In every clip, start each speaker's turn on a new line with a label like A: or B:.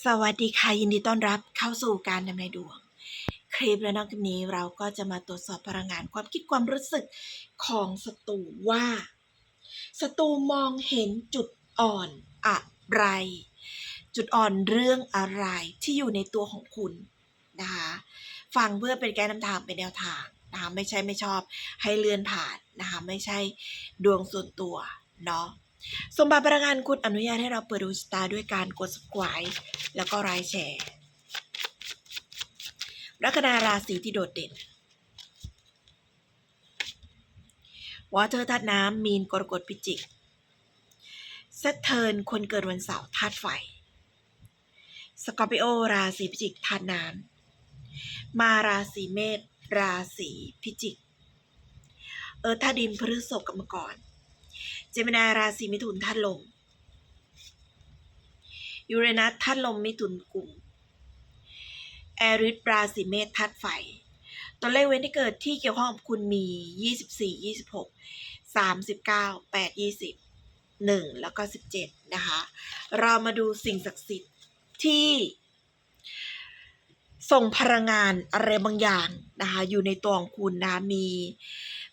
A: สวัสดีค่ะ ยินดีต้อนรับเข้าสู่การดำเนินดวง คลิปและนอกจากนี้เราก็จะมาตรวจสอบพลังงานความคิดความรู้สึกของศัตรูว่าศัตรูมองเห็นจุดอ่อนอะไร จุดอ่อนเรื่องอะไรที่อยู่ในตัวของคุณนะคะฟังเพื่อเป็นแกนนำทางเป็นแนวทางนะคะไม่ใช่ไม่ชอบให้เลื่อนผ่านนะคะไม่ใช่ดวงส่วนตัวเนาะ สมบัติพลังงานคุณอนุญาตให้เราเปิดดูสตาร์ด้วยการกด subscribe แล้วก็ไลค์แชร์ลัคนาราศีที่โดดเด่นวอเตอร์ธาตุน้ำมีนกรกฎพิจิกเซตเทิร์นคนเกิดวันเสาร์ธาตุไฟสกอร์ปิโอราศีพิจิกธาตุน้ำมาราศีเมษราศีพิจิก เออธาดินพฤษภกรรมกร เจมินาราศีมิถุนธาตุลม ยูเรนัสธาตุลมมิถุนกลุ่ม แอริสราศีเมษธาตุไฟ ตัวเลขเว้นที่เกิดที่เกี่ยวข้องกับคุณมี 24 26 39 8 20 1 แล้วก็ 17 นะคะ เรามาดูสิ่งศักดิ์สิทธิ์ที่ส่งพลังงานอะไรบางอย่างนะคะอยู่ในตัวของคุณนะคะมี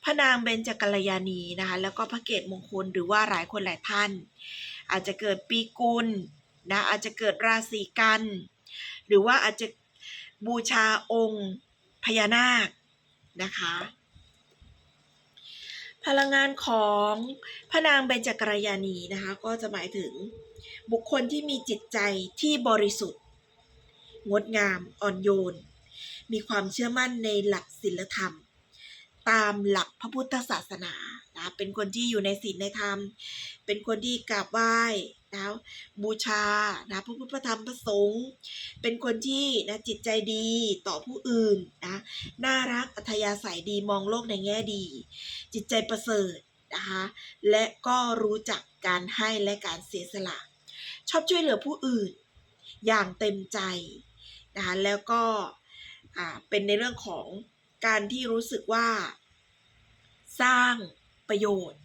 A: พระนางเบญจกัลยาณีนะคะ แล้วก็พระเกตมงคลหรือว่าหลายคนหลายท่าน อาจจะเกิดปีกุลนะอาจจะเกิดราศีกัน หรือว่าอาจจะบูชาองค์พญานาคนะคะ พลังงานของพระนางเบญจกัลยาณีนะคะก็จะหมายถึงบุคคลที่มีจิตใจที่บริสุทธิ์ งดงามอ่อนโยน มีความเชื่อมั่นในหลักศีลธรรม ตามหลักพระพุทธศาสนานะเป็นคนที่อยู่ในศีลในธรรม เป็นคนที่กราบไหว้นะบูชานะพระพุทธธรรมพระสงฆ์เป็นคนที่นะจิตใจดีต่อผู้อื่นนะน่ารักอัธยาศัยดีมองโลกในแง่ดี จิตใจประเสริฐนะคะและก็รู้จักการให้และการเสียสละ ชอบช่วยเหลือผู้อื่น อย่างเต็มใจนะคะแล้วก็เป็นในเรื่องของการที่รู้สึกว่า สร้างประโยชน์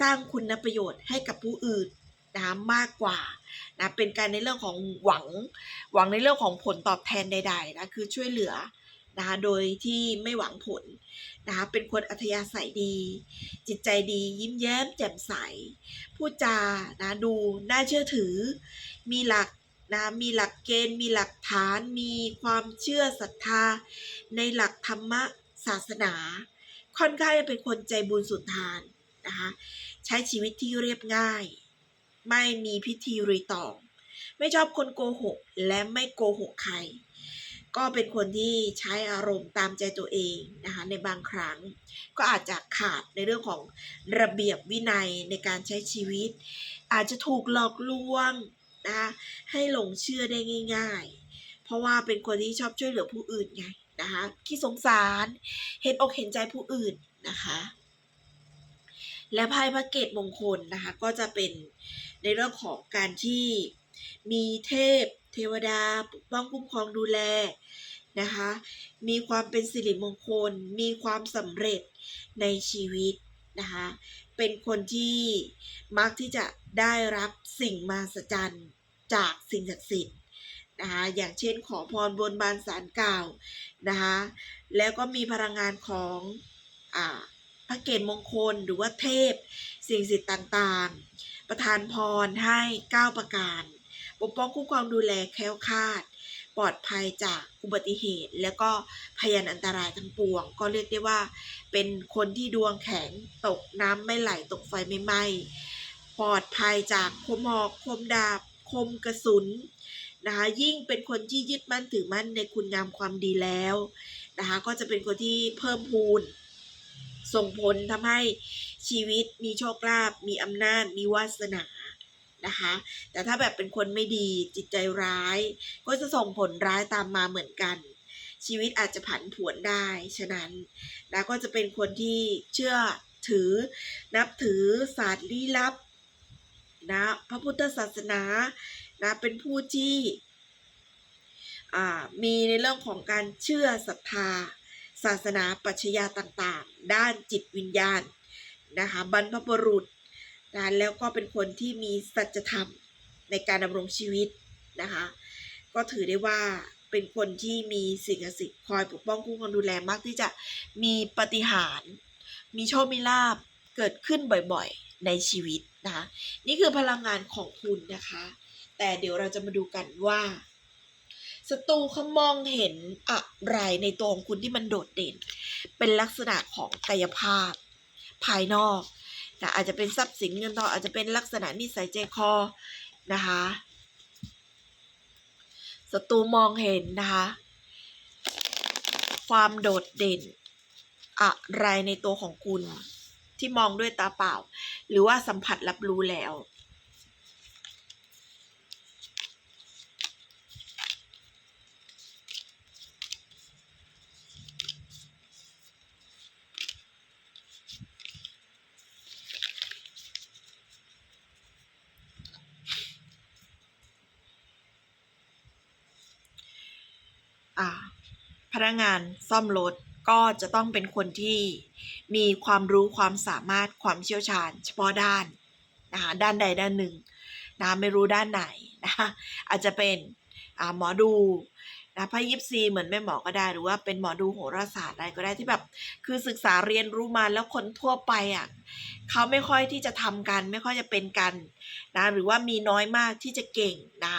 A: สร้างคุณประโยชน์ให้กับผู้อื่นนะมากกว่านะเป็นการในเรื่องของหวัง หวังในเรื่องของผลตอบแทนใดๆนะคือช่วยเหลือนะคะโดยที่ไม่หวังผลนะคะเป็นคนอัธยาศัยดี จิตใจดียิ้มแย้มแจ่มใส พูดจานะดูน่าเชื่อถือ มีหลักนะมีหลักเกณฑ์ มีหลักฐาน มีความเชื่อศรัทธา ในหลักธรรมศาสนา ค่อนข้างจะเป็นคนใจบุญสุนทานนะคะใช้ชีวิตที่เรียบง่าย ไม่มีพิธีรีตอง ไม่ชอบคนโกหก และไม่โกหกใคร ก็เป็นคนที่ใช้อารมณ์ตามใจตัวเองนะคะในบางครั้ง ก็อาจจะขาดในเรื่องของระเบียบวินัยในการใช้ชีวิต อาจจะถูกหลอกลวงนะคะให้หลงเชื่อได้ง่าย ๆ เพราะว่าเป็นคนที่ชอบช่วยเหลือผู้อื่นไง นะคะขี้สงสารเห็นอกเห็นใจผู้อื่นนะคะ และไพ่พระเกตมงคลนะคะก็จะเป็นในเรื่องของการที่มีเทพ เทวดาปกป้องคุ้มครองดูแลนะคะมีความเป็นสิริมงคล มีความสำเร็จในชีวิตนะคะเป็นคนที่มักที่จะได้รับสิ่งมหัศจรรย์จากสิ่งศักดิ์สิทธิ์ นะคะอย่างเช่นขอพรบนบานสารกล่าวนะคะแล้วก็มีพลังงานของอพระเกศมงคลหรือว่าเทพ สิ่งศักดิ์สิทธิ์ต่างๆ ประทานพรให้ 9 ประการ ปกป้องคุ้มครองดูแลแคล้วคลาด ปลอดภัยจากอุบัติเหตุ แล้วก็พยานอันตรายทั้งปวง ก็เรียกได้ว่า เป็นคนที่ดวงแข็งตกน้ำไม่ไหลตกไฟไม่ไหม้ปลอดภัยจากคมหอกคมดาบคมกระสุน นะคะยิ่งเป็นคนที่ยึดมั่นถือมั่นในคุณงามความดีแล้วนะคะก็จะเป็นคนที่เพิ่มพูน ส่งผลทำให้ชีวิตมีโชคลาภมีอำนาจมีวาสนานะคะแต่ถ้าแบบเป็นคนไม่ดีจิตใจร้าย ก็จะส่งผลร้ายตามมาเหมือนกัน ชีวิตอาจจะผันผวนได้ ฉะนั้นนะก็จะเป็นคนที่เชื่อถือนับถือศาสตร์ลี้ลับนะพระพุทธศาสนา นะเป็นผู้ที่มีในเรื่องของการเชื่อศรัทธา ศาสนาปัชญาต่างๆ ด้านจิตวิญญาณนะคะบรรพบุรุษนะแล้วก็เป็นคนที่มีสัจธรรมในการดำรงชีวิตนะคะก็ถือได้ว่าเป็นคนที่มีสิ่งศักดิ์สิทธิ์คอยปกป้องคุ้มครองดูแลมากที่จะมีปฏิหาร มีโชค มีลาบเกิดขึ้นบ่อยๆในชีวิตนะคะนี่คือพลังงานของคุณนะคะ แต่เดี๋ยวเราจะมาดูกันว่าศัตรูเขามองเห็นอะไรในตัวของคุณที่มันโดดเด่น เป็นลักษณะของกายภาพ ภายนอกนะอาจจะเป็นทรัพย์สินเงินทองอาจจะเป็นลักษณะนิสัยใจคอนะคะศัตรูมองเห็นนะคะความโดดเด่น อะไรในตัวของคุณที่มองด้วยตาเปล่า หรือว่าสัมผัสรับรู้แล้ว อ่าพ นักงานซ่อมรถก็จะต้องเป็นคนที่มีความรู้ความสามารถความเชี่ยวชาญ เฉพาะด้านนะคะด้านใดด้านหนึ่งนะไม่รู้ด้านไหนนะคะอาจจะเป็นหมอดู นะพระยิปซีเหมือนแม่หมอก็ได้หรือว่าเป็นหมอดูโหราศาสตร์อะไรก็ได้ที่แบบ คือศึกษาเรียนรู้มาแล้วคนทั่วไปอะเขาไม่ค่อยที่จะทำกัน ไม่ค่อยจะเป็นกันนะหรือว่ามีน้อยมากที่จะเก่งนะ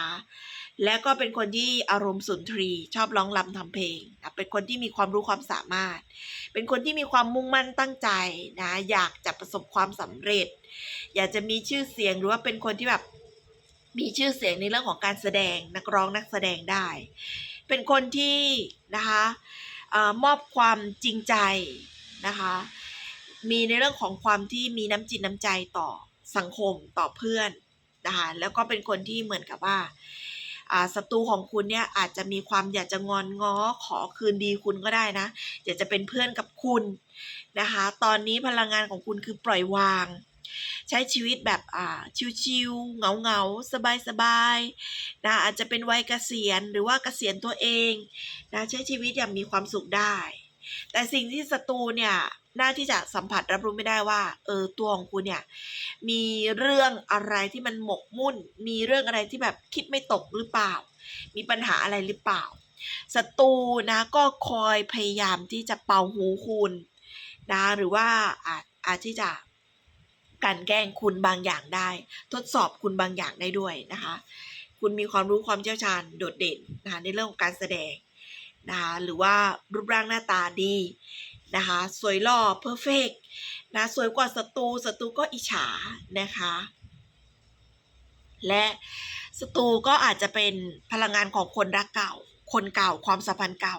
A: และก็เป็นคนที่อารมณ์สุนทรีชอบร้องรำทำเพลงนะเป็นคนที่มีความรู้ความสามารถ เป็นคนที่มีความมุ่งมั่นตั้งใจนะอยากจะประสบความสำเร็จ อยากจะมีชื่อเสียงหรือว่าเป็นคนที่แบบมีชื่อเสียงในเรื่องของการแสดงนักร้องนักแสดงได้ เป็นคนที่นะคะออมอบความจริงใจนะคะ มีในเรื่องของความที่มีน้ำจิตน้ำใจต่อสังคมต่อเพื่อนนะคะแล้วก็เป็นคนที่เหมือนกับว่าศัตรูของคุณเนี่ยอาจจะมีความอยากจะงอนง้อขอคืนดีคุณก็ได้นะอยากจะเป็นเพื่อนกับคุณนะคะ ตอนนี้พลังงานของคุณคือปล่อยวาง ใช้ชีวิตแบบอ่าชิวๆเหงาๆ สบายๆนะอาจจะเป็นวัยเกษียณหรือว่าเกษียณตัวเองนะใช้ชีวิตอย่างมีความสุขได้ แต่สิ่งที่ศัตรูเนี่ยน่าที่จะสัมผัสรับรู้ไม่ได้ว่า เออตัวของคุณเนี่ยมีเรื่องอะไรที่มันหมกมุ่น มีเรื่องอะไรที่แบบคิดไม่ตกหรือเปล่า มีปัญหาอะไรหรือเปล่าศัตรูนะก็คอยพยายามที่จะเป่าหูคุณนะหรือว่าอาจอาจที่จะ กันแกล้งคุณบางอย่างได้ ทดสอบคุณบางอย่างได้ด้วยนะคะ คุณมีความรู้ความเชี่ยวชาญโดดเด่นนะคะในเรื่องของการแสดงนะคะหรือว่ารูปร่างหน้าตาดีนะคะสวยหล่อเพอร์เฟกนะสวยกว่าศัตรูศัตรูก็อิจฉานะคะ และศัตรูก็อาจจะเป็นพลังงานของคนรักเก่า คนเก่าความสัมพันธ์เก่า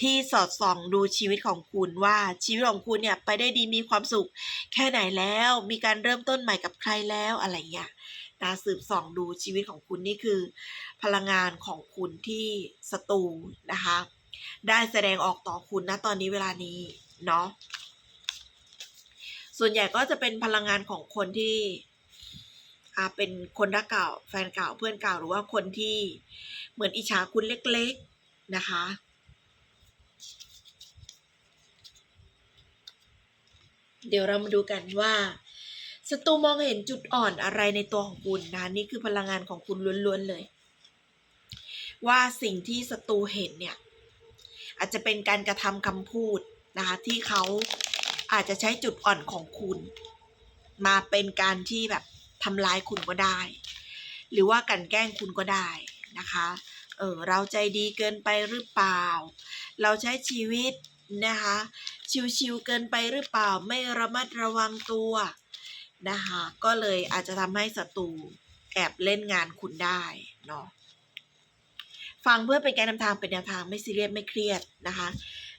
A: ที่สอดส่องดูชีวิตของคุณว่าชีวิตของคุณเนี่ยไปได้ดีมีความสุข แค่ไหนแล้วมีการเริ่มต้นใหม่กับใครแล้วอะไรเงี้ยนะสืบส่องดูชีวิตของคุณนี่คือ พลังงานของคุณที่ศัตรูนะคะ ได้แสดงออกต่อคุณนะตอนนี้เวลานี้เนาะส่วนใหญ่ก็จะเป็นพลังงานของคนที่ เป็นคนรักเก่าแฟนเก่าเพื่อนเก่าหรือว่าคนที่เหมือนอิจฉาคุณเล็กๆนะคะ เดี๋ยวเรามาดูกันว่าศัตรูมองเห็นจุดอ่อนอะไรในตัวของคุณนะนี่คือพลังงานของคุณล้วนๆเลย ว่าสิ่งที่ศัตรูเห็นเนี่ยอาจจะเป็นการกระทำคำพูดนะคะที่เขาอาจจะใช้จุดอ่อนของคุณ มาเป็นการที่แบบ ทำร้ายคุณก็ได้ หรือว่ากลันแกล้งคุณก็ได้นะคะ เออเราใจดีเกินไปหรือเปล่า เราใช้ชีวิตนะคะ ชิวๆเกินไปหรือเปล่า ไม่ระมัดระวังตัวนะคะ ก็เลยอาจจะทำให้ศัตรูแอบเล่นงานคุณได้เนาะฟังเพื่อเป็นการนำทางเป็นแนวทางไม่ซีเรียสไม่เครียดนะคะ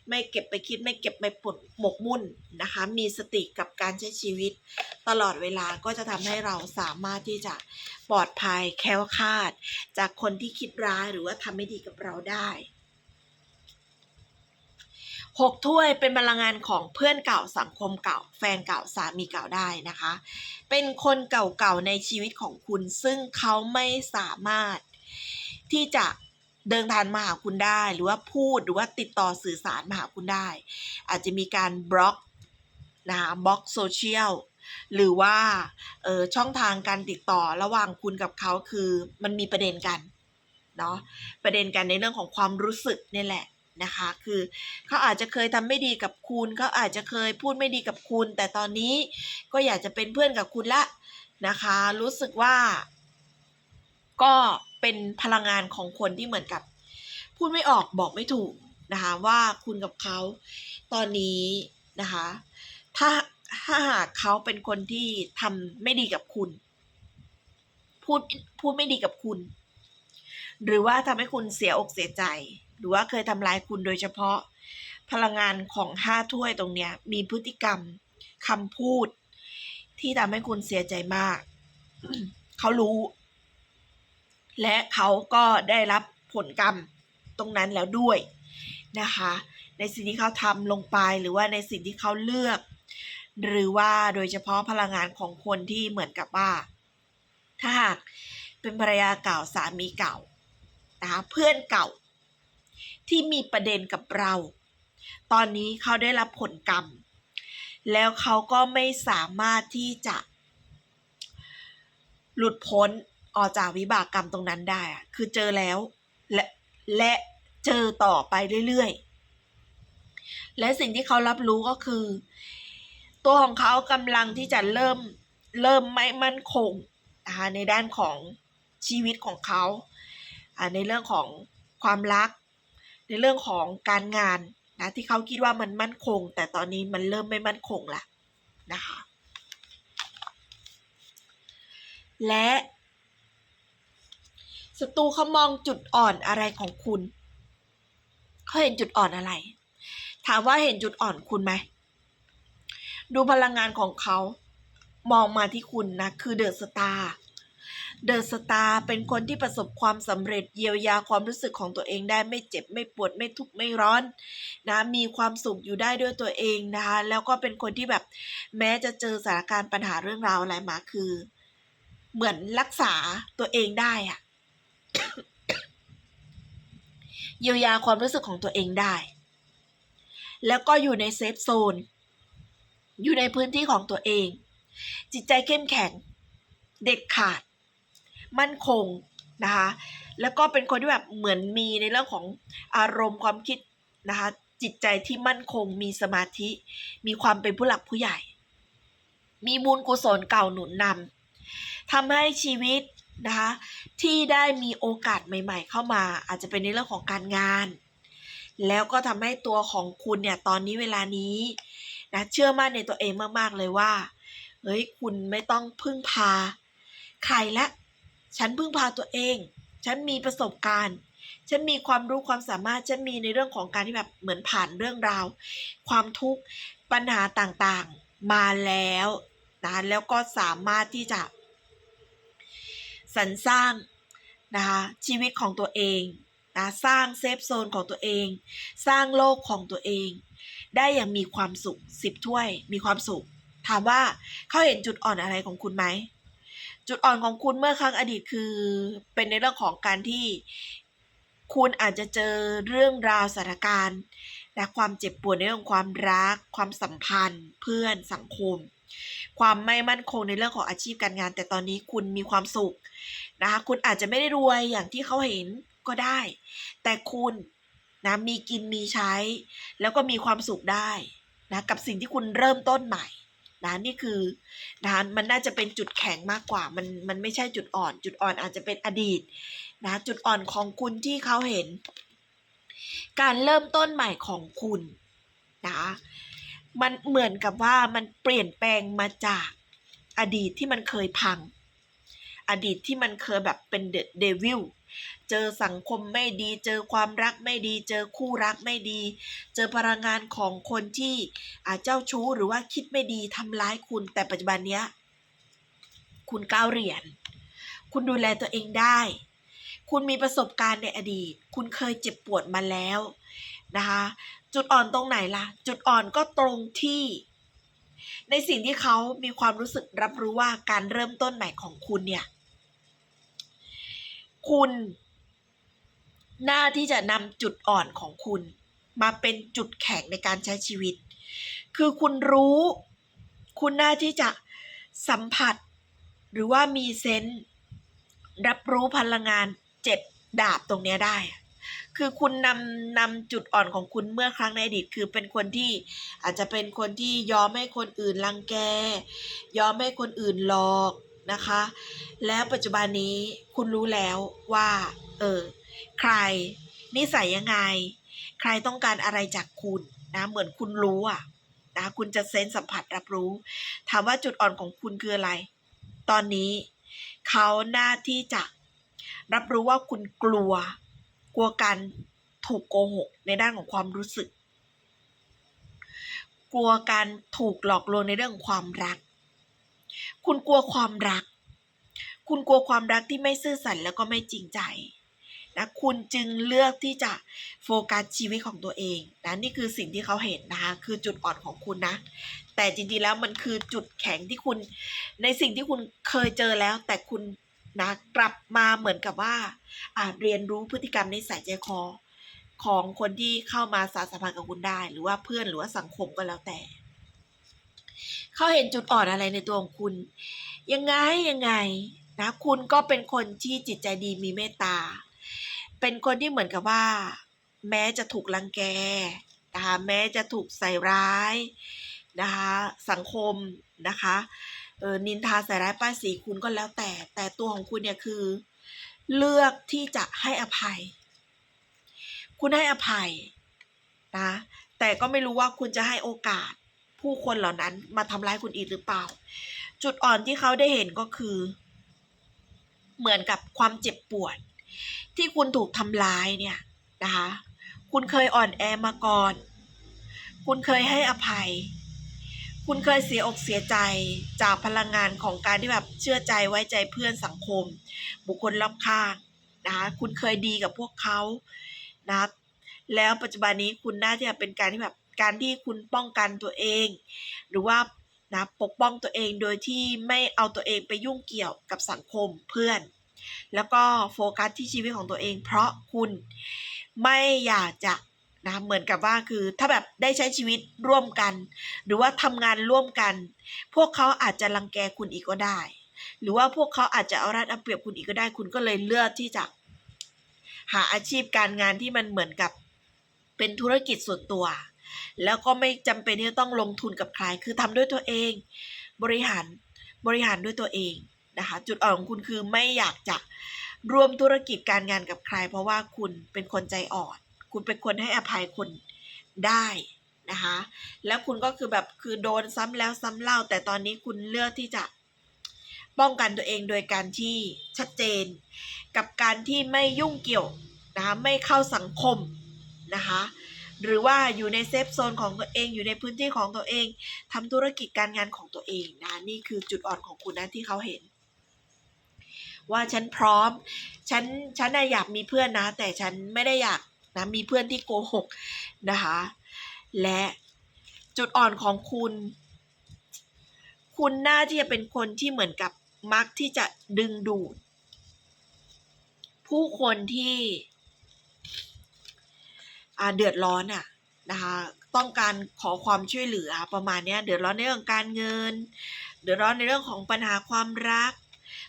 A: ไม่เก็บไปคิดไม่เก็บไปปวดหมกมุ่นนะคะ มีสติกับการใช้ชีวิต ตลอดเวลาก็จะทำให้เราสามารถที่จะปลอดภัยแคล้วคลาด จากคนที่คิดร้ายหรือว่าทำไม่ดีกับเราได้หกถ้วยเป็นพลังงานของเพื่อนเก่าสังคมเก่า แฟนเก่าสามีเก่าได้นะคะ เป็นคนเก่าๆในชีวิตของคุณซึ่งเขาไม่สามารถที่จะ เดินทางมาหาคุณได้ หรือว่าพูดหรือว่าติดต่อสื่อสารมาหาคุณได้ อาจจะมีการบล็อกนะคะบล็อกโซเชียลหรือว่าเออช่องทางการติดต่อระหว่างคุณกับเขาคือมันมีประเด็นกันเนาะประเด็นกันในเรื่องของความรู้สึกนี่แหละนะคะคือเขาอาจจะเคยทำไม่ดีกับคุณเขาอาจจะเคยพูดไม่ดีกับคุณ แต่ตอนนี้ก็อยากจะเป็นเพื่อนกับคุณละนะคะ รู้สึกว่า ก็เป็นพลังงานของคนที่เหมือนกับ พูดไม่ออกบอกไม่ถูกนะคะว่าคุณกับเขาตอนนี้นะคะถ้าถ้าหากเขาเป็นคนที่ทำไม่ดีกับคุณ พูดพูดไม่ดีกับคุณ หรือว่าทำให้คุณเสียอกเสียใจ หรือว่าเคยทำร้ายคุณโดยเฉพาะ พลังงานของห้าถ้วยตรงเนี้ย มีพฤติกรรมคำพูด ที่ทำให้คุณเสียใจมาก เขารู้ และเขาก็ได้รับผลกรรมตรงนั้นแล้วด้วยนะคะ ในสิ่งที่เขาทำลงไปหรือว่าในสิ่งที่เขาเลือก หรือว่าโดยเฉพาะพลังงานของคนที่เหมือนกับว่า ถ้าหากเป็นภรรยาเก่าสามีเก่านะคะเพื่อนเก่า ที่มีประเด็นกับเรา ตอนนี้เขาได้รับผลกรรม แล้วเขาก็ไม่สามารถที่จะ หลุดพ้น ออกจากวิบากกรรมตรงนั้นได้อะคือเจอแล้วและและเจอต่อไปเรื่อยๆ และสิ่งที่เขารับรู้ก็คือ ตัวของเขากำลังที่จะเริ่มเริ่มไม่มั่นคงนะคะในด้านของชีวิตของเขาในเรื่องของความรัก ในเรื่องของการงานนะที่เขาคิดว่ามันมั่นคง แต่ตอนนี้มันเริ่มไม่มั่นคงละนะคะและ ศัตรูเขามองจุดอ่อนอะไรของคุณ เขาเห็นจุดอ่อนอะไร ถามว่าเห็นจุดอ่อนคุณไหม ดูพลังงานของเขา มองมาที่คุณนะ คือเดอะสตาร์เดอะสตาร์เป็นคนที่ประสบความสำเร็จเยียวยาความรู้สึกของตัวเองได้ไม่เจ็บไม่ปวดไม่ทุกข์ไม่ร้อนนะมีความสุขอยู่ได้ด้วยตัวเองนะคะแล้วก็เป็นคนที่แบบแม้จะเจอสถานการณ์ปัญหาเรื่องราวอะไรมาคือ เหมือนรักษาตัวเองได้อะ เยียวยาความรู้สึกของตัวเองได้ แล้วก็อยู่ในเซฟโซน อยู่ในพื้นที่ของตัวเอง จิตใจเข้มแข็ง เด็ดขาด มั่นคงนะคะ แล้วก็เป็นคนที่แบบเหมือนมีในเรื่องของอารมณ์ความคิดนะคะจิตใจที่มั่นคงมีสมาธิ มีความเป็นผู้หลักผู้ใหญ่ มีบุญกุศลเก่าหนุนนำทำให้ชีวิต นะคะที่ได้มีโอกาสใหม่ ๆ เข้ามา อาจจะเป็นในเรื่องของการงาน แล้วก็ทำให้ตัวของคุณเนี่ยตอนนี้เวลานี้นะเชื่อมั่นในตัวเองมากๆเลยว่าเฮ้ยคุณไม่ต้องพึ่งพา ใครละ ฉันพึ่งพาตัวเอง ฉันมีประสบการณ์ฉันมีความรู้ความสามารถ ฉันมีในเรื่องของการที่แบบเหมือนผ่านเรื่องราว ความทุกข์ปัญหาต่างๆ มาแล้วนะแล้วก็สามารถที่จะ สรรสร้างนะคะชีวิตของตัวเองนะสร้างเซฟโซนของตัวเอง สร้างโลกของตัวเอง ได้อย่างมีความสุขสิบถ้วย มีความสุข ถามว่าเขาเห็นจุดอ่อนอะไรของคุณไหม จุดอ่อนของคุณเมื่อครั้งอดีตคือเป็นในเรื่องของการที่คุณอาจจะเจอเรื่องราวสถานการณ์และความเจ็บปวดในเรื่องของความรัก ความสัมพันธ์ เพื่อนสังคม ความไม่มั่นคงในเรื่องของอาชีพการงาน แต่ตอนนี้คุณมีความสุขนะคะคุณอาจจะไม่ได้รวยอย่างที่เขาเห็นก็ได้ แต่คุณนะมีกินมีใช้ แล้วก็มีความสุขได้นะกับสิ่งที่คุณเริ่มต้นใหม่นะนี่คือนะมันน่าจะเป็นจุดแข็งมากกว่า มันมันไม่ใช่จุดอ่อน จุดอ่อนอาจจะเป็นอดีตนะจุดอ่อนของคุณที่เขาเห็น การเริ่มต้นใหม่ของคุณนะ มันเหมือนกับว่ามันเปลี่ยนแปลงมาจากอดีตที่มันเคยพัง อดีตที่มันเคยแบบเป็นเดวิลเจอสังคมไม่ดี เจอความรักไม่ดี เจอคู่รักไม่ดี เจอพลังงานของคนที่อาเจ้าชู้หรือว่าคิดไม่ดีทำร้ายคุณแต่ปัจจุบันเนี้ย คุณก้าวเหรียญคุณดูแลตัวเองได้ คุณมีประสบการณ์ในอดีต คุณเคยเจ็บปวดมาแล้วนะคะ จุดอ่อนตรงไหนล่ะ จุดอ่อนก็ตรงที่ ในสิ่งที่เขามีความรู้สึกรับรู้ว่าการเริ่มต้นใหม่ของคุณเนี่ย คุณน่าที่จะนำจุดอ่อนของคุณ มาเป็นจุดแข็งในการใช้ชีวิต คือคุณรู้ คุณน่าที่จะสัมผัส หรือว่ามีเซนส์รับรู้พลังงานเจ็ดดาบตรงเนี้ยได้ คือคุณนำนำจุดอ่อนของคุณเมื่อครั้งในอดีตคือเป็นคนที่อาจจะเป็นคนที่ยอมให้คนอื่นรังแก ยอมให้คนอื่นหลอกนะคะ แล้วปัจจุบันนี้คุณรู้แล้วว่า เออ ใครนิสัยยังไง ใครต้องการอะไรจากคุณนะเหมือนคุณรู้อะนะคุณจะเซนส์สัมผัสรับรู้ ถามว่าจุดอ่อนของคุณคืออะไร ตอนนี้เขาหน้าที่จะรับรู้ว่าคุณกลัว กลัวการถูกโกหกในด้านของความรู้สึก กลัวการถูกหลอกลวงในเรื่องความรัก คุณกลัวความรัก คุณกลัวความรักที่ไม่ซื่อสัตย์แล้วก็ไม่จริงใจนะคุณจึงเลือกที่จะโฟกัสชีวิตของตัวเองนะนี่คือสิ่งที่เขาเห็นนะคะคือจุดอ่อนของคุณนะ แต่จริงๆแล้วมันคือจุดแข็งที่คุณ ในสิ่งที่คุณเคยเจอแล้ว แต่คุณ นะกลับมาเหมือนกับว่าอ่าเรียนรู้พฤติกรรมในสัยใจคอของคนที่เข้ามาสารสัมพันธ์กับคุณได้ หรือว่าเพื่อนหรือว่าสังคมก็แล้วแต่ เขาเห็นจุดอ่อนอะไรในตัวของคุณ ยังไงยังไงนะคุณก็เป็นคนที่จิตใจดีมีเมตตา เป็นคนที่เหมือนกับว่า แม้จะถูกรังแกนะคะแม้จะถูกใส่ร้ายนะคะสังคมนะคะ เออนินทาใส่ร้ายป้ายสีคุณก็แล้วแต่ แต่ตัวของคุณเนี่ยคือ เลือกที่จะให้อภัย คุณให้อภัยนะแต่ก็ไม่รู้ว่าคุณจะให้โอกาสผู้คนเหล่านั้นมาทำร้ายคุณอีกหรือเปล่า จุดอ่อนที่เขาได้เห็นก็คือ เหมือนกับความเจ็บปวด ที่คุณถูกทำร้ายเนี่ยนะคะ คุณเคยอ่อนแอมาก่อน คุณเคยให้อภัย คุณเคยเสียอกเสียใจจากพลังงานของการที่แบบเชื่อใจไว้ใจเพื่อนสังคม บุคคลรอบข้างนะคะคุณเคยดีกับพวกเขานะแล้วปัจจุบันนี้คุณน่าจะเป็นการที่แบบการที่คุณป้องกันตัวเอง หรือว่านะปกป้องตัวเองโดยที่ไม่เอาตัวเองไปยุ่งเกี่ยวกับสังคมเพื่อน แล้วก็โฟกัสที่ชีวิตของตัวเอง เพราะคุณไม่อยากจะ นะเหมือนกับว่าคือถ้าแบบได้ใช้ชีวิตร่วมกัน หรือว่าทำงานร่วมกัน พวกเขาอาจจะรังแกคุณอีกก็ได้ หรือว่าพวกเขาอาจจะเอารัดเอาเปรียบคุณอีกก็ได้ คุณก็เลยเลือกที่จะ หาอาชีพการงานที่มันเหมือนกับเป็นธุรกิจส่วนตัว แล้วก็ไม่จำเป็นที่จะต้องลงทุนกับใคร คือทำด้วยตัวเอง บริหารบริหารด้วยตัวเองนะคะจุดอ่อนของคุณคือไม่อยากจะร่วมธุรกิจการงานกับใคร เพราะว่าคุณเป็นคนใจอ่อน คุณเป็นคนให้อภัยคนได้นะคะแล้วคุณก็คือแบบคือโดนซ้ำแล้วซ้ำเล่า แต่ตอนนี้คุณเลือกที่จะป้องกันตัวเองโดยการที่ชัดเจน กับการที่ไม่ยุ่งเกี่ยวนะคะไม่เข้าสังคมนะคะหรือว่าอยู่ในเซฟโซนของตัวเองอยู่ในพื้นที่ของตัวเองทำธุรกิจการงานของตัวเองนะนี่คือจุดอ่อนของคุณนะที่เขาเห็น ว่าฉันพร้อม ฉันฉันอยากมีเพื่อนนะ แต่ฉันไม่ได้อยาก นะมีเพื่อนที่โกหกนะคะ และจุดอ่อนของคุณ คุณน่าที่จะเป็นคนที่เหมือนกับมักที่จะดึงดูด ผู้คนที่เดือดร้อนอะนะคะต้องการขอความช่วยเหลือประมาณนี้เดือดร้อนในเรื่องการเงิน เดือดร้อนในเรื่องของปัญหาความรัก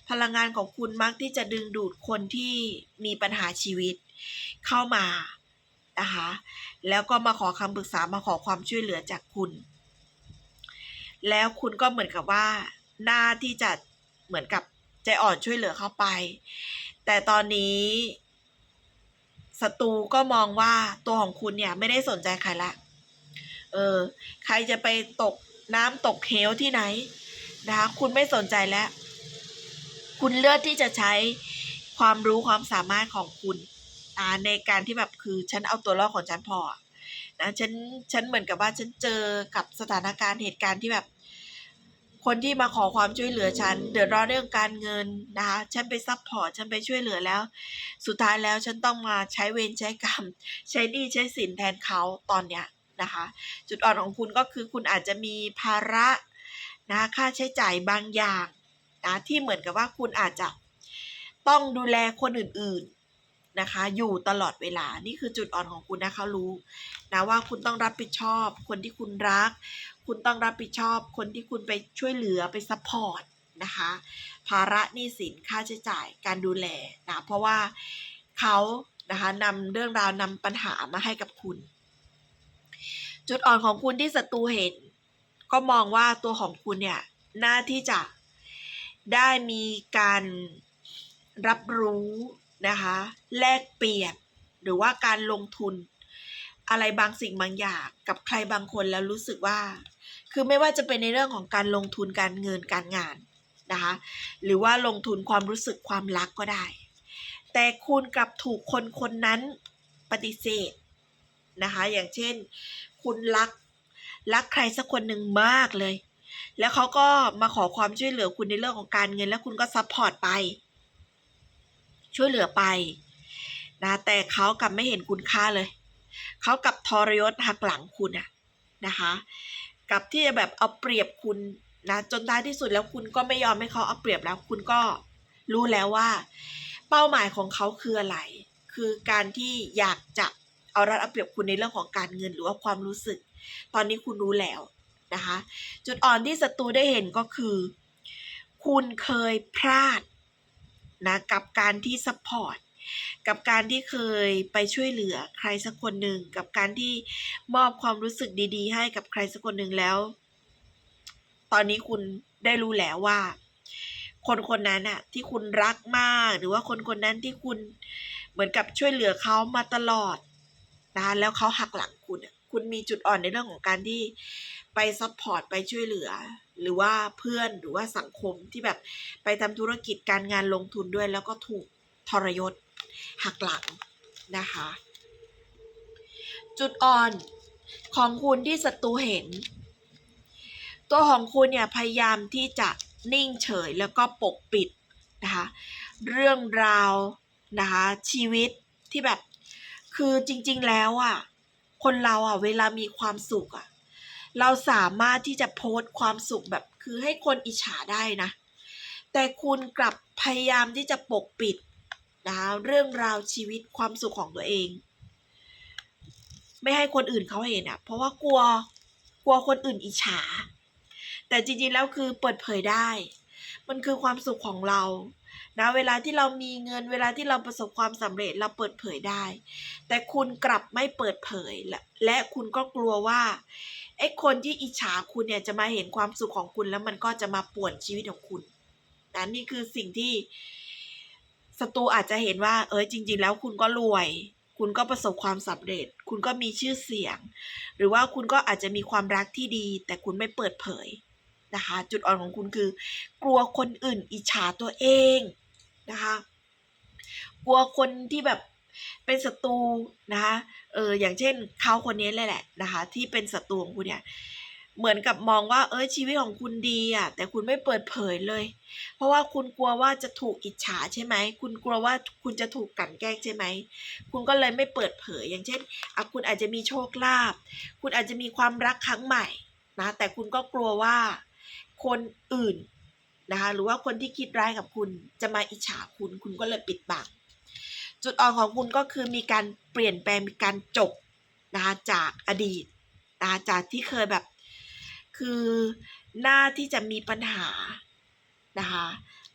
A: พลังงานของคุณมักที่จะดึงดูดคนที่มีปัญหาชีวิต เข้ามานะคะแล้วก็มาขอคำปรึกษามาขอความช่วยเหลือจากคุณ แล้วคุณก็เหมือนกับว่าหน้าที่จะเหมือนกับใจอ่อนช่วยเหลือเข้าไป แต่ตอนนี้ศัตรูก็มองว่าตัวของคุณเนี่ยไม่ได้สนใจใครละเออใครจะไปตกน้ำตกเหวที่ไหนนะคะคุณไม่สนใจแล้ว คุณเลือกที่จะใช้ความรู้ความสามารถของคุณ ในการที่แบบคือฉันเอาตัวรอดของฉันพอนะฉันฉันเหมือนกับว่าฉันเจอกับสถานการณ์เหตุการณ์ที่แบบ คนที่มาขอความช่วยเหลือฉัน เดือดร้อนเรื่องการเงินนะคะฉันไปซัพพอร์ตฉันไปช่วยเหลือแล้ว สุดท้ายแล้วฉันต้องมาใช้เวรใช้กรรม ใช้หนี้ใช้สินแทนเขาตอนเนี้ยนะคะ จุดอ่อนของคุณก็คือคุณอาจจะมีภาระนะค่าใช้จ่ายบางอย่างนะที่เหมือนกับว่าคุณอาจจะต้องดูแลคนอื่น นะคะ อยู่ตลอดเวลา นี่คือจุดอ่อนของคุณนะเขารู้นะว่าคุณต้องรับผิดชอบ คนที่คุณรัก คุณต้องรับผิดชอบ คนที่คุณไปช่วยเหลือไปซัพพอร์ตนะคะ ภาระหนี้สินค่าใช้จ่ายการดูแลนะเพราะว่าเขานะคะนำเรื่องราวนำปัญหามาให้กับคุณ จุดอ่อนของคุณที่ศัตรูเห็น ก็มองว่าตัวของคุณเนี่ยน่าที่จะได้มีการรับรู้ นะคะแลกเปลี่ยนหรือว่าการลงทุน อะไรบางสิ่งบางอย่างกับใครบางคนแล้วรู้สึกว่า คือไม่ว่าจะเป็นในเรื่องของการลงทุนการเงินการงานนะคะหรือว่าลงทุนความรู้สึกความรักก็ได้ แต่คุณกลับถูกคนคนนั้นปฏิเสธนะคะอย่างเช่น คุณรักรักใครสักคนหนึ่งมากเลย แล้วเขาก็มาขอความช่วยเหลือคุณในเรื่องของการเงิน แล้วคุณก็ซัพพอร์ตไป ช่วยเหลือไปนะแต่เขากลับไม่เห็นคุณค่าเลย เขากลับทรยศหักหลังคุณอะนะคะกับที่จะแบบเอาเปรียบคุณนะจนท้ายที่สุดแล้วคุณก็ไม่ยอมให้เขาเอาเปรียบแล้ว คุณก็รู้แล้วว่า เป้าหมายของเขาคืออะไร คือการที่อยากจะเอารัดเอาเปรียบคุณในเรื่องของการเงินหรือว่าความรู้สึก ตอนนี้คุณรู้แล้วนะคะ จุดอ่อนที่ศัตรูได้เห็นก็คือ คุณเคยพลาด นะกับการที่ซัพพอร์ตกับการที่เคยไปช่วยเหลือใครสักคนหนึ่ง กับการที่มอบความรู้สึกดี ๆ ให้กับใครสักคนหนึ่งแล้ว ตอนนี้คุณได้รู้แล้วว่า คนคนนั้นอะที่คุณรักมาก หรือว่าคนคนนั้นที่คุณเหมือนกับช่วยเหลือเขามาตลอดนะแล้วเขาหักหลังคุณคุณมีจุดอ่อนในเรื่องของการที่ ไปซัพพอร์ตไปช่วยเหลือ หรือว่าเพื่อนหรือว่าสังคมที่แบบไปทำธุรกิจการงานลงทุนด้วย แล้วก็ถูกทรยศหักหลังนะคะ จุดอ่อนของคุณที่ศัตรูเห็น ตัวของคุณเนี่ยพยายามที่จะนิ่งเฉยแล้วก็ปกปิดนะคะเรื่องราวนะคะชีวิตที่แบบคือจริงๆแล้วอะคนเราอะเวลามีความสุขอะ เราสามารถที่จะโพสต์ความสุขแบบคือให้คนอิจฉาได้นะ แต่คุณกลับพยายามที่จะปกปิดนะคะเรื่องราวชีวิตความสุขของตัวเอง ไม่ให้คนอื่นเขาเห็นอะ เพราะว่ากลัวกลัวคนอื่นอิจฉา แต่จริงๆแล้วคือเปิดเผยได้ มันคือความสุขของเรา นะเวลาที่เรามีเงินเวลาที่เราประสบความสำเร็จเราเปิดเผยได้ แต่คุณกลับไม่เปิดเผยและและคุณก็กลัวว่าไอ้คนที่อิจฉาคุณเนี่ยจะมาเห็นความสุขของคุณแล้วมันก็จะมาป่วนชีวิตของคุณนะนี่คือสิ่งที่ศัตรูอาจจะเห็นว่า เออจริง ๆ แล้วคุณก็รวย คุณก็ประสบความสำเร็จ คุณก็มีชื่อเสียง หรือว่าคุณก็อาจจะมีความรักที่ดี แต่คุณไม่เปิดเผยนะคะ จุดอ่อนของคุณคือ กลัวคนอื่นอิจฉาตัวเอง นะคะ กลัวคนที่แบบเป็นศัตรูนะคะเอออย่างเช่นเขาคนนี้เลยแหละนะคะ ที่เป็นศัตรูของคุณเนี่ยเหมือนกับมองว่า เออชีวิตของคุณดีอะ แต่คุณไม่เปิดเผยเลย เพราะว่าคุณกลัวว่าจะถูกอิจฉาใช่ไหมคุณกลัวว่าคุณจะถูกกลั่นแกล้งใช่ไหมคุณก็เลยไม่เปิดเผย อย่างเช่นอะคุณอาจจะมีโชคลาภคุณอาจจะมีความรักครั้งใหม่นะแต่คุณก็กลัวว่า คนอื่น นะคะหรือว่าคนที่คิดร้ายกับคุณจะมาอิจฉาคุณ คุณก็เลยปิดบังจุดอ่อนของคุณก็คือมีการเปลี่ยนแปลงมีการจบนะคะจากอดีตนะคะจากที่เคยแบบคือหน้าที่จะมีปัญหานะคะ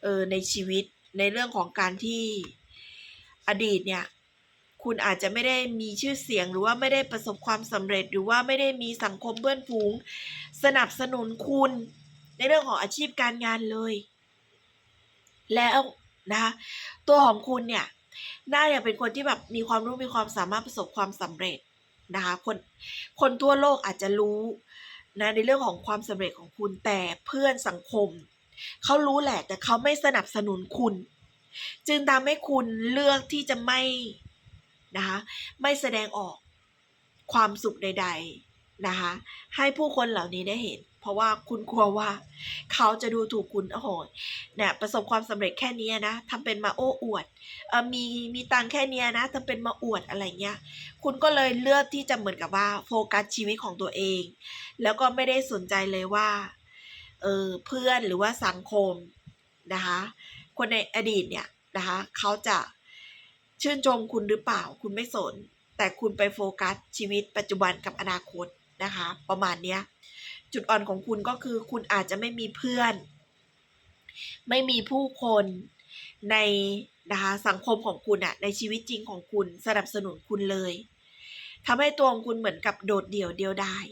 A: เออในชีวิตในเรื่องของการที่อดีตเนี่ยคุณอาจจะไม่ได้มีชื่อเสียงหรือว่าไม่ได้ประสบความสำเร็จหรือว่าไม่ได้มีสังคมเพื่อนฝูง สนับสนุนคุณ ในเรื่องของอาชีพการงานเลย แล้วนะคะตัวของคุณเนี่ยน่าจะเป็นคนที่แบบมีความรู้มีความสามารถประสบความสำเร็จนะคะคนคนทั่วโลกอาจจะรู้นะในเรื่องของความสำเร็จของคุณแต่เพื่อนสังคมเขารู้แหละแต่เขาไม่สนับสนุนคุณ จึงทำให้คุณเลือกที่จะไม่นะคะไม่แสดงออกความสุขใด ๆนะคะให้ผู้คนเหล่านี้ได้เห็น ราะว่าคุณกลัวว่า เขาจะดูถูกคุณโอ้โหเนี่ยประสบความสำเร็จแค่นี้นะทำเป็นมาโอ้อวดเออมีมีตังแค่นี้นะทำเป็นมาอวดอะไรเงี้ยคุณก็เลยเลือกที่จะเหมือนกับว่าโฟกัสชีวิตของตัวเอง แล้วก็ไม่ได้สนใจเลยว่าเออเพื่อนหรือว่าสังคมนะคะคนในอดีตเนี่ยนะคะเขาจะชื่นชมคุณหรือเปล่า คุณไม่สน แต่คุณไปโฟกัสชีวิตปัจจุบันกับอนาคตนะคะ ประมาณเนี้ย จุดอ่อนของคุณก็คือคุณอาจจะไม่มีเพื่อน ไม่มีผู้คนในนะคะสังคมของคุณอะในชีวิตจริงของคุณสนับสนุนคุณเลยทำให้ตัวของคุณเหมือนกับโดดเดี่ยวเดียวดาย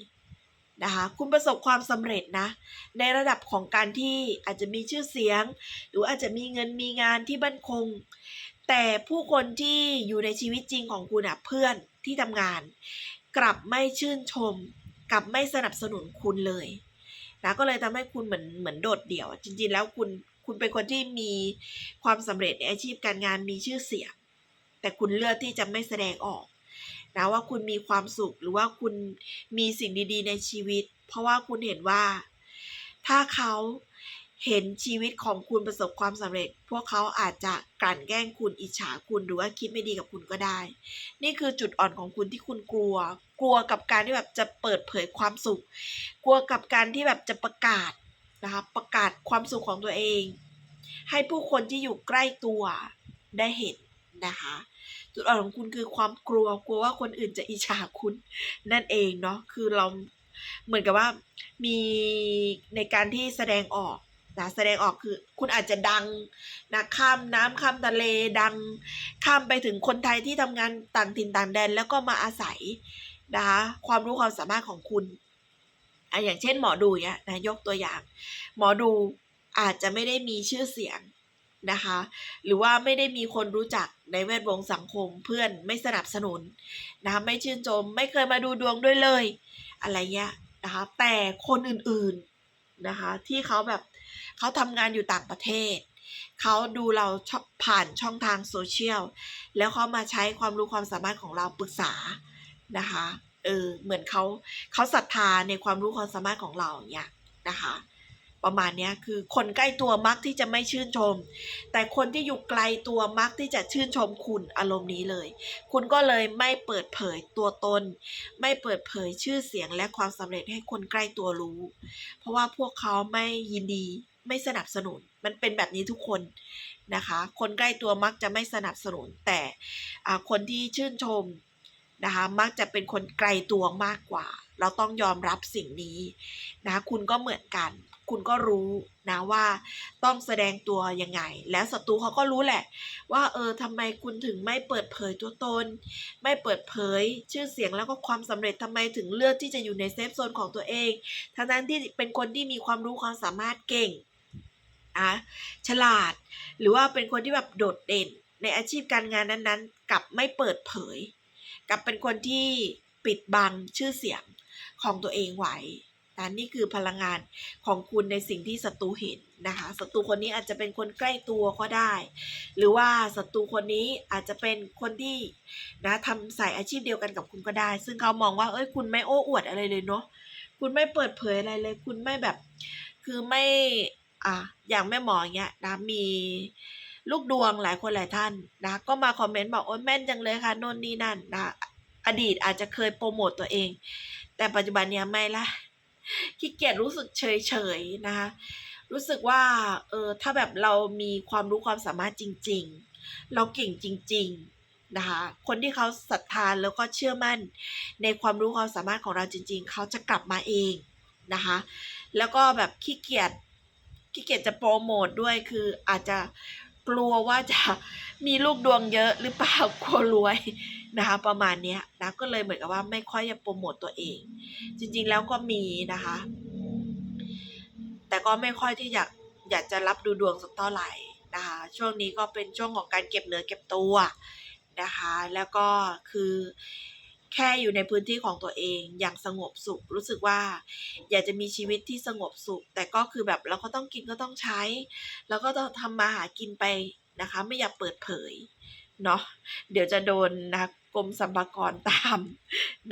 A: นะคะคุณประสบความสำเร็จนะ ในระดับของการที่อาจจะมีชื่อเสียง หรืออาจจะมีเงินมีงานที่บั่นคง แต่ผู้คนที่อยู่ในชีวิตจริงของคุณอะเพื่อนที่ทำงาน กลับไม่ชื่นชม กับไม่สนับสนุนคุณเลยนะก็เลยทำให้คุณเหมือนเหมือนโดดเดี่ยว จริง ๆ แล้วคุณคุณเป็นคนที่มีความสำเร็จในอาชีพการงานมีชื่อเสียง แต่คุณเลือกที่จะไม่แสดงออกนะว่าคุณมีความสุขหรือว่าคุณมีสิ่งดี ๆ ในชีวิต เพราะว่าคุณเห็นว่า ถ้าเขา เห็นชีวิตของคุณประสบความสำเร็จ พวกเขาอาจจะกลั่นแกล้งคุณอิจฉาคุณหรือว่าคิดไม่ดีกับคุณก็ได้ นี่คือจุดอ่อนของคุณที่คุณกลัว กลัวกับการที่แบบจะเปิดเผยความสุข กลัวกับการที่แบบจะประกาศนะคะประกาศความสุขของตัวเอง ให้ผู้คนที่อยู่ใกล้ตัวได้เห็นนะคะจุดอ่อนของคุณคือความกลัวกลัวว่าคนอื่นจะอิจฉาคุณนั่นเองเนาะคือเราเหมือนกับว่ามีในการที่แสดงออก นะแสดงออกคือคุณอาจจะดังนะข้ามน้ำข้ามทะเลดัง ข้ามไปถึงคนไทยที่ทำงานต่างถิ่นต่างแดนแล้วก็มาอาศัยนะคะความรู้ความสามารถของคุณอะอย่างเช่นหมอดูเนี่ยนะยกตัวอย่าง หมอดูอาจจะไม่ได้มีชื่อเสียงนะคะ หรือว่าไม่ได้มีคนรู้จักในแวดวงสังคมเพื่อนไม่สนับสนุนนะะไม่ชื่นชมไม่เคยมาดูดวงด้วยเลย อะไรเงี้ยนะคะแต่คนอื่นๆนะคะที่เขาแบบ เขาทำงานอยู่ต่างประเทศ เขาดูเราผ่านช่องทางโซเชียล แล้วเขามาใช้ความรู้ความสามารถของเราปรึกษานะคะ เออ เหมือนเขาเขาศรัทธาในความรู้ความสามารถของเราอย่างเงี้ยนะคะ ประมาณนี้คือคนใกล้ตัวมักที่จะไม่ชื่นชม แต่คนที่อยู่ไกลตัวมักที่จะชื่นชมคุณอารมณ์นี้เลย คุณก็เลยไม่เปิดเผยตัวตน ไม่เปิดเผยชื่อเสียงและความสำเร็จให้คนใกล้ตัวรู้ เพราะว่าพวกเขาไม่ยินดีไม่สนับสนุน มันเป็นแบบนี้ทุกคนนะคะ คนใกล้ตัวมักจะไม่สนับสนุน แต่คนที่ชื่นชมนะคะ มักจะเป็นคนไกลตัวมากกว่า เราต้องยอมรับสิ่งนี้นะ คุณก็เหมือนกัน คุณก็รู้นะว่าต้องแสดงตัวยังไง แล้วศัตรูเขาก็รู้แหละ ว่าเออทำไมคุณถึงไม่เปิดเผยตัวตน ไม่เปิดเผยชื่อเสียงแล้วก็ความสำเร็จทำไมถึงเลือกที่จะอยู่ในเซฟโซนของตัวเองทั้งนั้นที่เป็นคนที่มีความรู้ความสามารถเก่งอะฉลาด หรือว่าเป็นคนที่แบบโดดเด่น ในอาชีพการงานนั้นๆกับไม่เปิดเผยกับเป็นคนที่ปิดบังชื่อเสียงของตัวเองไว้ นะนี่คือพลังงานของคุณในสิ่งที่ศัตรูเห็นนะคะศัตรูคนนี้อาจจะเป็นคนใกล้ตัวก็ได้ หรือว่าศัตรูคนนี้อาจจะเป็นคนที่นะทำสายอาชีพเดียวกันกับคุณก็ได้ ซึ่งเขามองว่าเอ้ยคุณไม่โอ้อวดอะไรเลยเนาะคุณไม่เปิดเผยอะไรเลย คุณไม่แบบ คือไม่อะอย่างแม่หมออย่างเงี้ยนะมีลูกดวงหลายคนหลายท่านนะก็มาคอมเมนต์บอกโอ้ยแม่นจังเลยค่ะโน่นนี่นั่นนะอดีตอาจจะเคยโปรโมตตัวเอง แต่ปัจจุบันเนี้ยไม่ละ ขี้เกียจรู้สึกเฉยๆนะคะ รู้สึกว่าเออถ้าแบบเรามีความรู้ความสามารถจริง ๆ เราเก่งจริง ๆนะคะ คนที่เขาศรัทธาแล้วก็เชื่อมั่นในความรู้ความสามารถของเราจริง ๆ เขาจะกลับมาเองนะคะ แล้วก็แบบขี้เกียจขี้เกียจจะโปรโมทด้วยคืออาจจะ กลัวว่าจะมีลูกดวงเยอะหรือเปล่ากลัวรวยนะคะประมาณเนี้ยนะก็เลยเหมือนกับว่าไม่ค่อยจะโปรโมตตัวเอง จริงๆแล้วก็มีนะคะ แต่ก็ไม่ค่อยที่อยากอยากจะรับดูดวงสักเท่าไหร่นะคะช่วงนี้ก็เป็นช่วงของการเก็บเนื้อเก็บตัวนะคะ แล้วก็คือ แค่อยู่ในพื้นที่ของตัวเองอย่างสงบสุข รู้สึกว่า อยากจะมีชีวิตที่สงบสุข แต่ก็คือแบบเราก็ต้องกินก็ต้องใช้ แล้วก็ต้องทำมาหากินไปนะคะ ไม่อยากเปิดเผยเนาะเดี๋ยวจะโดนนะกรมสรรพากรตาม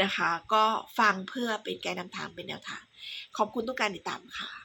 A: นะคะ ก็ฟังเพื่อเป็นแกนนำทางเป็นแนวทาง ขอบคุณทุกการติดตามค่ะ